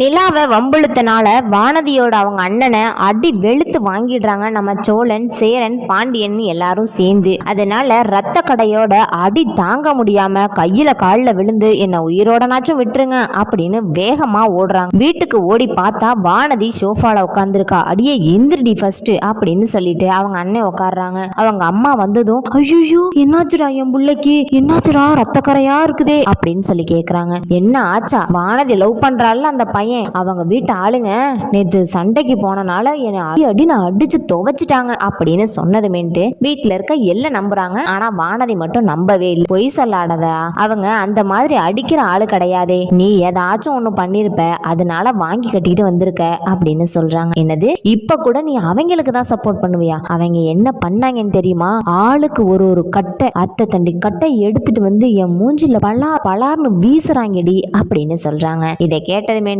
நிலாவை வம்புழுத்தனால வானதியோட அவங்க அண்ணனை அடி வெளுத்து வாங்கிடுறாங்க நம்ம சோழன் சேரன் பாண்டியன் எல்லாரும் சேர்ந்து. அதனால ரத்த கடையோட அடி தாங்க முடியாம கையில காலில் விழுந்து என்ன உயிரோடனாச்சும் விட்டுருங்க அப்படின்னு வேகமா ஓடுறாங்க. வீட்டுக்கு ஓடி பார்த்தா வானதி சோஃபால உட்காந்துருக்கா அடியே எந்திரடி ஃபர்ஸ்ட் அப்படின்னு சொல்லிட்டு அவங்க அண்ணன் உட்காடுறாங்க அவங்க அம்மா வந்ததும் ஐயோ என்னாச்சுடா என் பிள்ளைக்கு? என்னாச்சுடா? ரத்த கரையா இருக்குதே? அப்படின்னு சொல்லி கேக்குறாங்க. என்ன ஆச்சா? வானதி லவ் பண்றாள் அந்த பையன்? அவங்க வீட்டு ஆளுங்க நேத்து சண்டைக்கு போனனால என்னை அடி அடி நான் அடிச்சு துவைச்சிட்டாங்க அப்படின்னு சொன்னதுமேட்டு வீட்டுல இருக்க எல்லாம் நம்புறாங்க. ஆனா வானதி மட்டும் நம்பவே இல்லை. பொய் சொல்லாடதா அவங்க அந்த மாதிரி அடிக்கிற ஆளு கிடையாதே. நீ ஏதாச்சும் ஒண்ணு பண்ணிருப்ப. அதனால வாங்கி கட்டிட்டு வந்திருக்க அப்படின்னு சொல்றாங்க. என்னது? இப்ப கூட நீ அவங்களுக்கு தான் சப்போர்ட் பண்ணுவியா? அவங்க என்ன பண்ணாங்கன்னு தெரியுமா? ஆளுக்கு ஒரு ஒரு கட்டை அத்தை தண்டி கட்டை எடுத்துட்டு வந்து என் மூஞ்சில பலா பலார்னு வீசுறாங்கடி அப்படின்னு சொல்றாங்க. இதை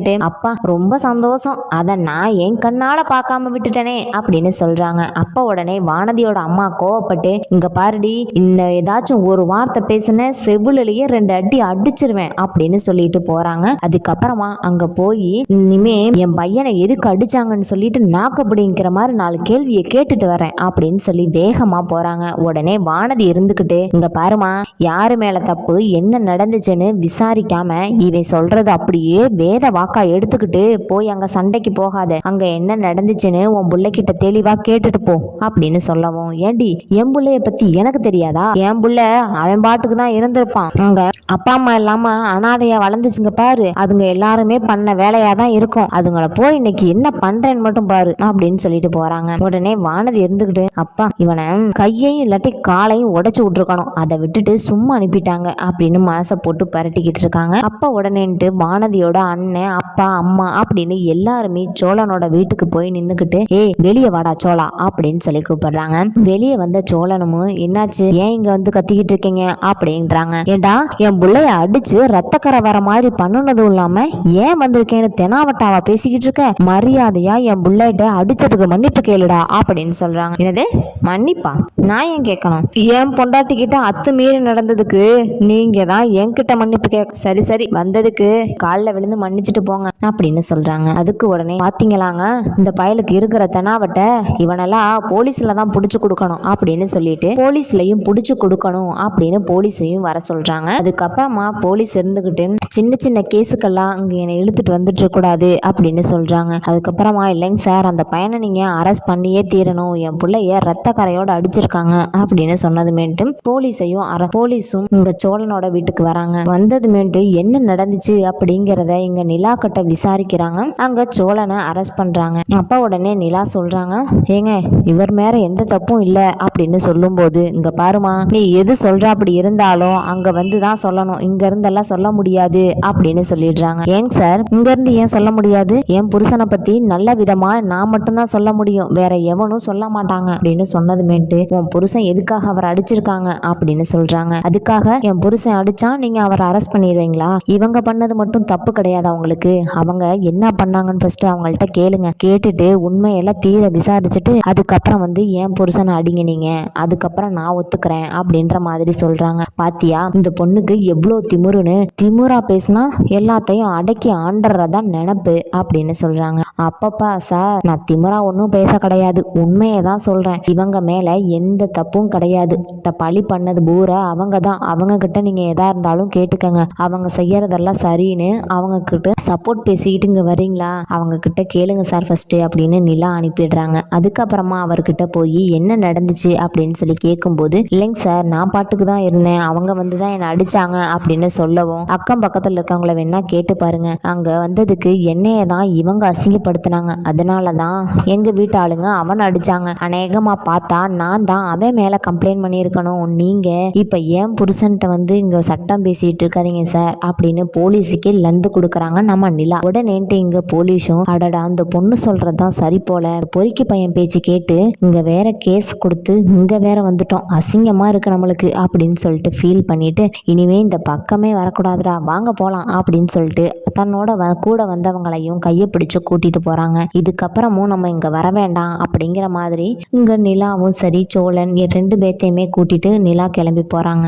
கேட்டதுமேட்டு அப்பா ரொம்ப சந்தோஷம். அதை நான் என் கண்ணால பார்க்காம விட்டுட்டேனே அப்படின்னு சொல்றாங்க. அப்பா உடனே வானதியோட அம்மா கோவப்பட்டு இங்க பாருடி இந்த ஏதாச்சும் ஒரு வார்த்தை பேசுன செவிலிலேயே ரெண்டு அடி அடிச்சிருவேன் அப்படின்னு சொல்லிட்டு போறாங்க. அதுக்கப்புறமா அங்க போய் இனிமே என் பையனை எதுக்கு அடிச்சாங்கன்னு சொல்லிட்டு நாக்கப்பிடிங்கிற மாதிரி நாலு கேள்வியை கேட்டுட்டு வரேன் அப்படின்னு சொல்லி வேகமா போறாங்க. உடனே வானதி இருந்துகிட்டு இங்க பாருமா யாரு மேல தப்பு என்ன நடந்துச்சுன்னு விசாரிக்காம இவன் சொல்றது அப்படியே வேத வாக்கு எடுத்துக்கிட்டு போய் அங்க சண்டைக்கு போகாத. அங்க என்ன நடந்துச்சுன்னு உன் பிள்ளைகிட்ட தெளிவா கேட்டுட்டு போ அப்படின்னு சொல்லவும். ஏண்டி என் புள்ளைய பத்தி எனக்கு தெரியாதா? என் புள்ள அவன் பாட்டுக்கு தான் இருந்திருப்பான். அங்க அப்பா அம்மா இல்லாம அனாதையா வளர்ந்துச்சுங்க பாரு. அதுங்க எல்லாருமே பண்ண வேலையா தான் இருக்கும். அதுங்கள போய் இன்னைக்கு என்ன பண்றேன்னு மட்டும் பாரு அப்படின்னு சொல்லிட்டு போறாங்க. உடனே வானதி இருந்துகிட்டு அப்பா இவனை கையையும் இல்லாட்டி காலையும் உடைச்சு விட்டுருக்கணும். அதை விட்டுட்டு சும்மா அனுப்பிட்டாங்க. அப்படின்னு மனசை போட்டு பரட்டிக்கிட்டு இருக்காங்க. அப்பா உடனேன்ட்டு வானதியோட அண்ணன் அப்பா அம்மா அப்படின்னு எல்லாருமே சோழனோட வீட்டுக்கு போய் நின்னுக்கிட்டு ஏய் வெளியே வாடா சோழா அப்படின்னு சொல்லி கூப்பிடுறாங்க. வெளியே வந்த சோழனும் என்னாச்சு? ஏன் இங்க வந்து கத்திக்கிட்டு இருக்கீங்க? அப்படின்றாங்க. ஏண்டா என் பிள்ளைய அடிச்சு ரத்தக்கரை வர மாதிரி பண்ணுனதும் இல்லாம ஏன் வந்திருக்கேன்னு தெனாவட்டாவா பேசிக்கிட்டு இருக்க? மரியாதையா என் புள்ளைகிட்ட அடிச்சதுக்கு மன்னிப்பு கேளுடா அப்படின்னு சொல்றாங்க. என்னது? மன்னிப்பா? நான் ஏன் கேட்கணும் என் பொண்டாட்டி கிட்ட அத்து மீறி நடந்ததுக்கு நீங்க தான் என்கிட்ட மன்னிப்பு கேட்க சரி சரி வந்ததுக்கு காலில் விழுந்து மன்னிச்சுட்டு போங்க அப்படின்னு சொல்றாங்க. அதுக்கு உடனே பாத்தீங்களாங்க இந்த பயலுக்கு இருக்கிற தெனாவட்டை இவனெல்லாம் போலீஸ்ல தான் புடிச்சு கொடுக்கணும் அப்படின்னு சொல்லிட்டு போலீஸ்லயும் புடிச்சு கொடுக்கணும் அப்படின்னு போலீஸையும் வர சொல்றாங்க. அதுக்கப்புறமா போலீஸ் இருந்துகிட்டு சின்ன சின்ன கேஸுக்கெல்லாம் இங்க என்னை இழுத்துட்டு வந்துட்டு கூடாது அப்படின்னு சொல்றாங்க. அதுக்கப்புறமா இல்லைங்க சார் அந்த பையனை நீங்க அரெஸ்ட் பண்ணியே தீரணும் என் பிள்ளைய ரத்த கரையோட அடிச்சிருக்காங்க அப்படின்னு சொன்னதுமேட்டு போலீஸையும் அர போலீஸும் இங்க சோழனோட வீட்டுக்கு வராங்க. வந்ததுமேட்டு என்ன நடந்துச்சு? அப்படிங்கிறத இங்க நிலா கிட்ட விசாரிக்கிறாங்க. அங்க சோழனை அரெஸ்ட் பண்றாங்க. அப்பா உடனே நிலா சொல்றாங்க ஏங்க இவர் மேல எந்த தப்பும் இல்ல அப்படின்னு சொல்லும்போது இங்க பாருமா நீ எது சொல்ற அப்படி இருந்தாலும் அங்க வந்து தான் சொல்லணும். இங்க இருந்தெல்லாம் சொல்ல முடியாது அப்படின்னு சொல்லிடுறாங்க. ஏங்க சார் இங்க இருந்து ஏன் சொல்ல முடியாது? என் புருஷனை பத்தி நல்ல விதமா நான் மட்டும்தான் சொல்ல முடியும். வேற எவனும் சொல்ல மாட்டாங்க அப்படின்னு சொன்னதுமேட்டு உன் புருஷன் எதுக்காக அவர் அடிச்சிருக்காங்க? அப்படின்னு சொல்றாங்க. அதுக்காக என் புருஷன் அடிச்சா நீங்க அவரை அரெஸ்ட் பண்ணிடுவீங்களா? இவங்க பண்ணது மட்டும் தப்பு கிடையாது அவங்களுக்கு. அவங்க என்ன பண்ணாங்கன்னு ஃபர்ஸ்ட் அவங்கள்ட்ட கேளுங்க. கேட்டுட்டு உண்மையெல்லாம் தீர விசாரிச்சுட்டு அதுக்கப்புறம் வந்து ஏன் புருஷனை அடிங்க நீங்க அதுக்கப்புறம் நான் ஒத்துக்கிறேன் அப்படின்ற மாதிரி சொல்றாங்க. பாத்தியா? இந்த பொண்ணுக்கு எவ்வளோ திமுருன்னு திமுரா பேசினா எல்லாத்தையும் அடக்கி ஆண்டுறதான் நினப்பு அப்படின்னு சொல்றாங்க. அப்பப்பா சார் நான் திமுறா ஒன்றும் பேச கிடையாது. உண்மையை தான் சொல்றேன். இவங்க மேல எந்த தப்பும் கிடையாது. இந்த பழி பண்ணது பூரா அவங்க தான் அவங்க கிட்ட நீங்க எதா இருந்தாலும் கேட்டுக்கங்க. அவங்க செய்யறதெல்லாம் சரின்னு அவங்க கிட்ட சப்போர்ட் பேசிக்கிட்டு இங்கே வரீங்களா? அவங்க கிட்ட கேளுங்க சார் ஃபர்ஸ்ட் அப்படின்னு நிலா அனுப்பிடுறாங்க. அதுக்கப்புறமா அவர்கிட்ட போய் என்ன நடந்துச்சு? அப்படின்னு சொல்லி கேட்கும்போது இல்லைங்க சார் நான் பாட்டுக்கு தான் இருந்தேன். அவங்க வந்து தான் என்னை அடிச்சாங்க அப்படின்னு சொல்லவும் அக்கம் பக்கத்தில் இருக்கவங்கள வேணா கேட்டு பாருங்க. அங்கே வந்ததுக்கு என்னையை தான் இவங்க அசிங்கப்படுத்தினாங்க. அதனால தான் எங்கள் வீட்டு ஆளுங்க அவன் அடித்தாங்க அநேகமாக பார்த்தா நான் தான் அவன் மேலே கம்ப்ளைண்ட் பண்ணியிருக்கணும். நீங்கள் இப்போ ஏன் புருஷன்ட்ட வந்து இங்கே சட்டம் பேசிகிட்டு இருக்காதீங்க சார் அப்படின்னு போலீஸுக்கே லந்து கொடுக்குறாங்க நம்ம நிலா உடனேன்ட்டு இங்க போலீஸும் அடடா அந்த பொண்ணு சொல்றதுதான் சரி போல. பொறுக்கி பையன் பேச்சு கேட்டு இங்க வேற கேஸ் கொடுத்து இங்க வேற வந்துட்டோம். அசிங்கமா இருக்கு நம்மளுக்கு அப்படின்னு சொல்லிட்டு ஃபீல் பண்ணிட்டு இனிமே இந்த பக்கமே வரக்கூடாதுடா வாங்க போலாம் அப்படின்னு சொல்லிட்டு தன்னோட வ கூட வந்தவங்களையும் கையை பிடிச்சு கூட்டிட்டு போறாங்க. இதுக்கப்புறமும் நம்ம இங்க வர வேண்டாம் அப்படிங்கிற மாதிரி இங்க நிலாவும் சரி சோழன் ரெண்டு பேர்த்தையுமே கூட்டிட்டு நிலா கிளம்பி போறாங்க.